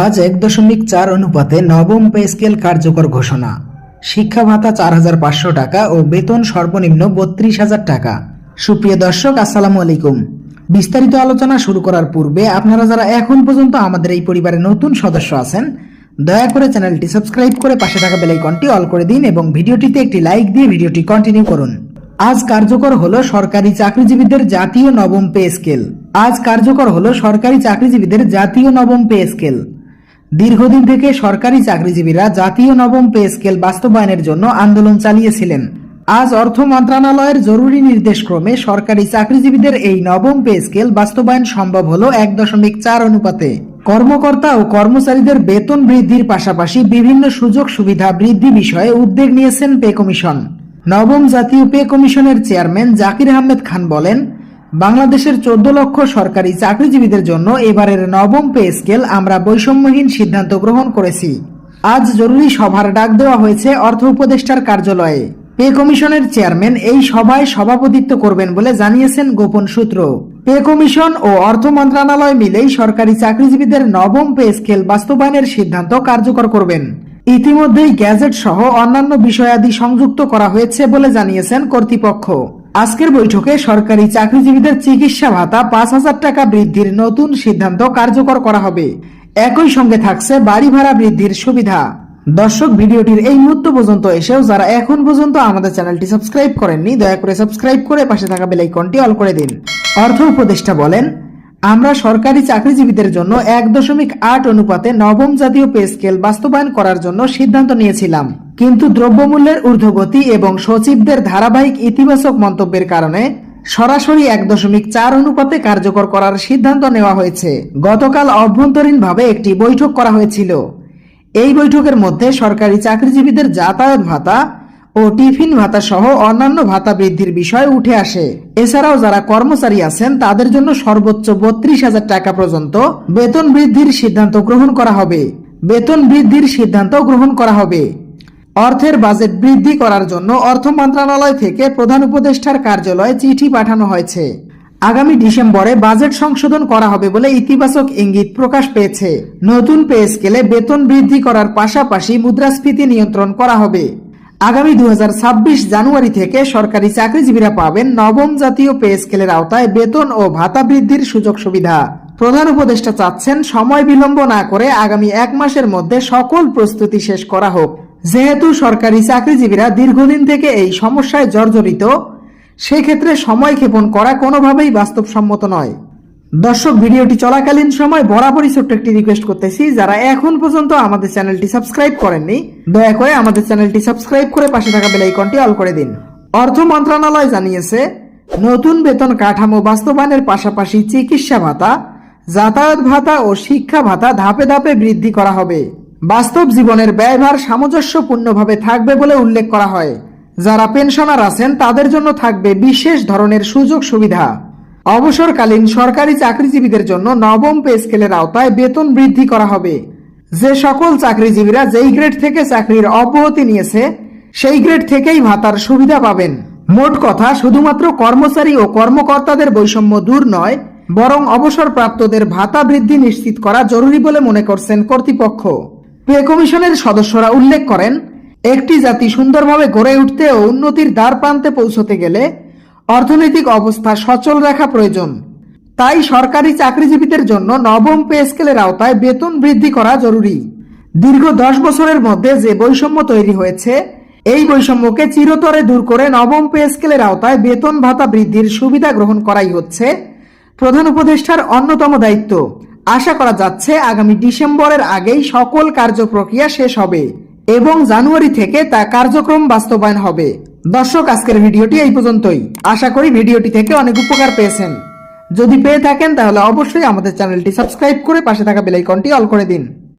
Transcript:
আজ এক দশমিক চার অনুপাতে নবম পে স্কেল কার্যকর ঘোষণা। শিক্ষা ভাতা চার হাজার পাঁচশো টাকা ও বেতন সর্বনিম্ন বত্রিশ হাজার টাকা। সুপ্রিয় দর্শক, আসসালামু আলাইকুম। বিস্তারিত আলোচনা শুরু করার পূর্বে আপনারা যারা এখন পর্যন্ত আমাদের এই পরিবারে নতুন সদস্য আছেন, দয়া করে চ্যানেলটি সাবস্ক্রাইব করে পাশে থাকা বেলাইকনটি অল করে দিন এবং ভিডিওটিতে একটি লাইক দিয়ে ভিডিওটি কন্টিনিউ করুন। আজ কার্যকর হলো সরকারি চাকরিজীবীদের জাতীয় নবম পে স্কেল। আজ কার্যকর হলো সরকারি চাকরিজীবীদের জাতীয় নবম পে স্কেল। দীর্ঘদিন থেকে সরকারি চাকরিজীবীরা জাতীয় নবম পে স্কেল বাস্তবায়নের জন্য আন্দোলন চালিয়েছিলেন। আজ অর্থ মন্ত্রণালয়ের জরুরি নির্দেশক্রমে সরকারি চাকরিজীবীদের এই নবম পে স্কেল বাস্তবায়ন সম্ভব হল এক দশমিক চার অনুপাতে। কর্মকর্তা ও কর্মচারীদের বেতন বৃদ্ধির পাশাপাশি বিভিন্ন সুযোগ সুবিধা বৃদ্ধি বিষয়ে উদ্যোগ নিয়েছেন পে কমিশন। নবম জাতীয় পে কমিশনের চেয়ারম্যান জাকির আহমেদ খান বলেন বাংলাদেশের চোদ্দ লক্ষ সরকারি চাকরিজীবীদের জন্য এবারের নবম পে স্কেল আমরা বৈষম্যহীন সিদ্ধান্ত গ্রহণ করেছি। আজ জরুরি সভার ডাক দেওয়া হয়েছে অর্থ উপদেষ্টার কার্যালয়ে। পে কমিশনের চেয়ারম্যান এই সভায় সভাপতিত্ব করবেন বলে জানিয়েছেন গোপন সূত্র। পে কমিশন ও অর্থ মন্ত্রণালয় মিলেই সরকারি চাকরিজীবীদের নবম পে স্কেল বাস্তবায়নের সিদ্ধান্ত কার্যকর করবেন। ইতিমধ্যেই গ্যাজেট সহ অন্যান্য বিষয়াদি সংযুক্ত করা হয়েছে বলে জানিয়েছেন কর্তৃপক্ষ। আজকের বৈঠকে সরকারি চাকরিজীবীদের চিকিৎসা ভাতা পাঁচ হাজার টাকা বৃদ্ধির নতুন সিদ্ধান্ত কার্যকর করা হবে। একই সঙ্গে থাকছে বাড়ি ভাড়া বৃদ্ধির সুবিধা। দর্শক, ভিডিওটির এই মুহূর্ত পর্যন্ত এসেও যারা এখন পর্যন্ত আমাদের চ্যানেলটি সাবস্ক্রাইব করেননি, দয়া করে সাবস্ক্রাইব করে পাশে থাকা বেলাইকনটি অল করে দিন। অর্থ উপদেষ্টা বলেন আমরা সরকারি চাকরিজীবীদের জন্য এক দশমিক আট অনুপাতে নবম জাতীয় পে স্কেল বাস্তবায়ন করার জন্য সিদ্ধান্ত নিয়েছিলাম। কিন্তু দ্রব্যমূল্যের ঊর্ধ্বগতি এবং সচিবদের ধারাবাহিক ইতিবাচক মন্তব্যের কারণে সরাসরি এক দশমিক চার অনুপাতে কার্যকর করার সিদ্ধান্ত নেওয়া হয়েছে। গতকাল অভ্যন্তরীণভাবে একটি বৈঠক করা হয়েছিল। এই বৈঠকের মধ্যে সরকারি চাকরিজীবীদের যাতায়াত ভাতা ও টিফিন ভাতা সহ অন্যান্য ভাতা বৃদ্ধির বিষয় উঠে আসে। এছাড়াও যারা কর্মচারী আছেন, তাদের জন্য সর্বোচ্চ বত্রিশ হাজার টাকা পর্যন্ত বেতন বৃদ্ধির সিদ্ধান্ত গ্রহণ করা হবে। বেতন বৃদ্ধির সিদ্ধান্ত গ্রহণ করা হবে। অর্থের বাজেট বৃদ্ধি করার জন্য অর্থ মন্ত্রণালয় থেকে প্রধান উপদেষ্টার কার্যালয়ে চিঠি পাঠানো হয়েছে। আগামী ডিসেম্বরে বাজেট সংশোধন করা হবে বলে ইতিবাচক ইঙ্গিত প্রকাশ পেয়েছে। নতুন পে স্কেলে বেতন বৃদ্ধি করার পাশাপাশি মুদ্রাস্ফীতি নিয়ন্ত্রণ করা হবে। আগামী দু হাজার ছাব্বিশ জানুয়ারি থেকে সরকারি চাকরিজীবীরা পাবেন নবম জাতীয় পে স্কেলের আওতায় বেতন ও ভাতা বৃদ্ধির সুযোগ সুবিধা। প্রধান উপদেষ্টা চাচ্ছেন সময় বিলম্ব না করে আগামী এক মাসের মধ্যে সকল প্রস্তুতি শেষ করা হোক। যেহেতু সরকারি চাকরিজীবীরা দীর্ঘদিন থেকে এই সমস্যায় জর্জরিত, সেক্ষেত্রে সময় ক্ষেপণ করা কোনোভাবেই বাস্তবসম্মত নয়। দর্শক, ভিডিওটি চলাকালীন সময় বরাবরই ছোট্ট একটি রিকোয়েস্ট করতেছি। যারা এখন পর্যন্ত আমাদের চ্যানেলটি সাবস্ক্রাইব করেননি, দয়া করে আমাদের চ্যানেলটি সাবস্ক্রাইব করে পাশে থাকা বেল আইকনটি অল করে দিন। অর্থ মন্ত্রণালয় জানিয়েছে, নতুন বেতন কাঠামো বাস্তবায়নের পাশাপাশি চিকিৎসা ভাতা, যাতায়াত ভাতা ও শিক্ষা ভাতা ধাপে ধাপে বৃদ্ধি করা হবে। বাস্তব জীবনের ব্যয়ভার সামঞ্জস্যপূর্ণভাবে থাকবে বলে উল্লেখ করা হয়। যারা পেনশনার আছেন, তাদের জন্য থাকবে বিশেষ ধরনের সুযোগ সুবিধা অবসরকালীন সরকারি চাকরিজীবীদের জন্য নবম পে স্কেলের আওতায় বেতন বৃদ্ধি করা হবে। যে সকল চাকরিজীবীরা যেই গ্রেড থেকে চাকরির অব্যাহতি নিয়েছে, সেই গ্রেড থেকেই ভাতার সুবিধা পাবেন। মোট কথা, শুধুমাত্র কর্মচারী ও কর্মকর্তাদের বৈষম্য দূর নয়, বরং অবসরপ্রাপ্তদের ভাতা বৃদ্ধি নিশ্চিত করা জরুরি বলে মনে করছেন কর্তৃপক্ষ। পে কমিশনের সদস্যরা উল্লেখ করেন, একটি জাতি সুন্দরভাবে গড়ে উঠতে ও উন্নতির দ্বার প্রান্তে পৌঁছতে গেলে অর্থনৈতিক অবস্থা সচল রাখা প্রয়োজন। তাই সরকারি চাকরিজীবীদের জন্য নবম পে স্কেলের আওতায় বেতন বৃদ্ধি করা জরুরি। দীর্ঘ দশ বছরের মধ্যে যে বৈষম্য তৈরি হয়েছে, এই বৈষম্যকে চিরতরে দূর করে নবম পে স্কেলের আওতায় বেতন ভাতা বৃদ্ধির সুবিধা গ্রহণ করাই হচ্ছে প্রধান উপদেষ্টার অন্যতম দায়িত্ব। আশা করা যাচ্ছে আগামী ডিসেম্বরের আগেই সকল কার্যপ্রক্রিয়া শেষ হবে এবং জানুয়ারি থেকে তা কার্যক্রম বাস্তবায়ন হবে। দর্শক, আজকের ভিডিওটি এই পর্যন্তই। আশা করি ভিডিওটি থেকে অনেক উপকার পেয়েছেন। যদি পেয়ে থাকেন, তাহলে অবশ্যই আমাদের চ্যানেলটি সাবস্ক্রাইব করে পাশে থাকা বেলাইকনটি অল করে দিন।